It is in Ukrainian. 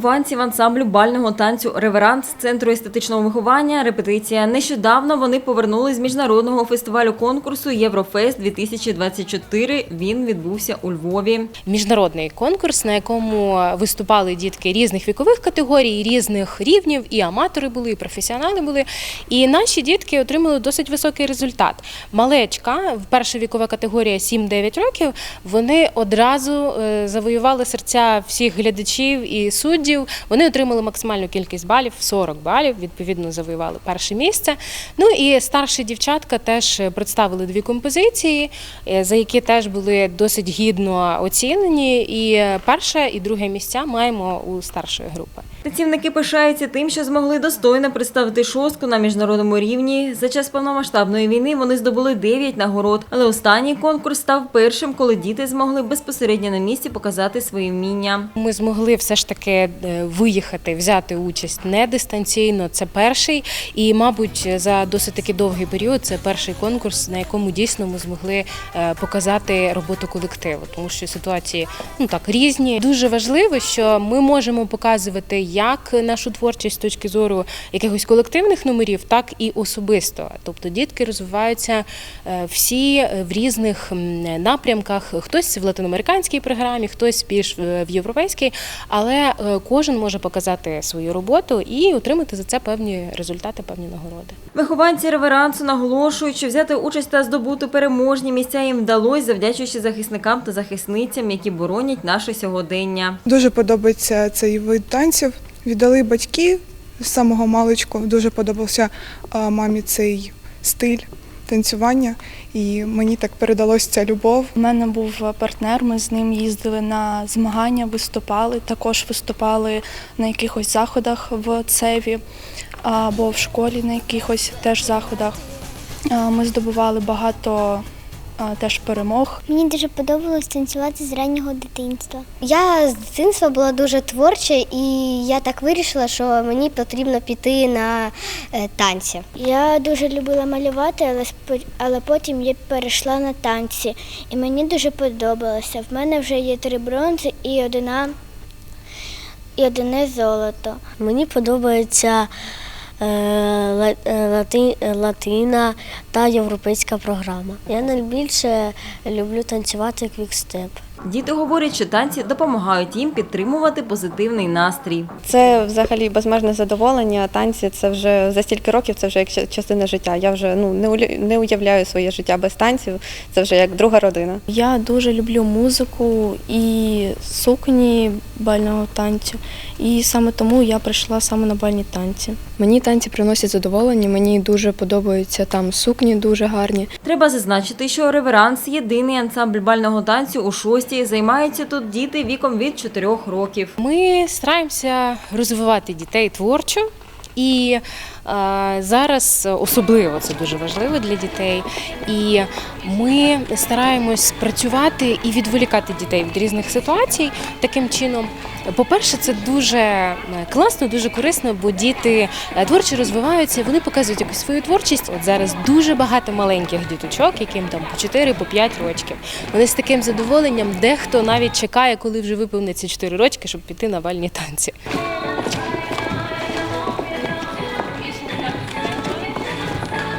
вихованців ансамблю бального танцю Реверанс центру естетичного виховання. Репетиція. Нещодавно вони повернулись з міжнародного фестивалю конкурсу Єврофест 2024. Він відбувся у Львові. міжнародний конкурс, на якому виступали дітки різних вікових категорій, різних рівнів, і аматори були, і професіонали були. І наші дітки отримали досить високий результат. Малечка, перша вікова категорія 7-9 років, вони одразу е, завоювали серця всіх глядачів і суддів. Вони отримали максимальну кількість балів 40 балів. Відповідно, завоювали перше місце. Ну і старші дівчатка теж представили дві композиції, е, за які теж були досить гідно оцінені. І перше і друге місця маємо у старшої групи. Танцівники пишаються тим, що змогли достойно представити шостку на міжнародному рівні. За час повномасштабної війни вони здобули 9 нагород, але останній конкурс став першим, коли діти змогли безпосередньо на місці показати свої вміння. Ми змогли все ж таки е, виїхати, взяти участь не дистанційно. Це перший, і, мабуть, за досить таки довгий період це перший конкурс, на якому дійсно ми змогли е, показати роботу колективу, тому що ситуації ну так різні. Дуже важливо, що ми можемо показувати як нашу творчість з точки зору якихось колективних номерів, так і особисто. Тобто дітки розвиваються е, всі е, в різних напрямках. Хтось в латиноамериканській програмі, хтось більш е, в європейській, але кожен може показати свою роботу і отримати за це певні результати, певні нагороди. Вихованці реверансу наголошують, що взяти участь та здобути переможні місця їм вдалося, завдячуючи захисникам та захисницям, які боронять наше сьогодення. Дуже подобається цей вид танців. Віддали батьки з самого маличку. Дуже подобався мамі цей стиль танцювання, і мені так передалась ця любов. У мене був партнер, ми з ним їздили на змагання, виступали. Також виступали на якихось заходах в Цеві або в школі на якихось теж заходах. Ми здобували багато теж перемог. Мені дуже подобалось танцювати з раннього дитинства. Я з дитинства була дуже творча, і я так вирішила, що мені потрібно піти на е, танці. Я дуже любила малювати, але спо- але потім я перейшла на танці, і мені дуже подобалося. В мене вже є три бронзи і одна і одне золото. Мені подобається е, е, е, латина та європейська програма. Я найбільше люблю танцювати квікстеп. Діти говорять, що танці допомагають їм підтримувати позитивний настрій. Це взагалі безмежне задоволення. Танці це вже за стільки років, це вже як частина життя. Я вже ну не не уявляю своє життя без танців. Це вже як друга родина. Я дуже люблю музику і сукні бального танцю. І саме тому я прийшла саме на бальні танці. Мені танці приносять задоволення, мені дуже подобаються там сукні дуже гарні. Треба зазначити, що реверанс єдиний ансамбль бального танцю у шостій. Займаються тут діти віком від 4 років. Ми стараємося розвивати дітей творчо. І е, зараз особливо це дуже важливо для дітей. І ми стараємось працювати і відволікати дітей від різних ситуацій таким чином. По-перше, це дуже е, класно, дуже корисно, бо діти е, творчо розвиваються, вони показують якусь свою творчість. От зараз дуже багато маленьких діточок, яким там по 4 по 5 років. Вони з таким задоволенням, дехто навіть чекає, коли вже виповниться 4 рочки, щоб піти на бальні танці.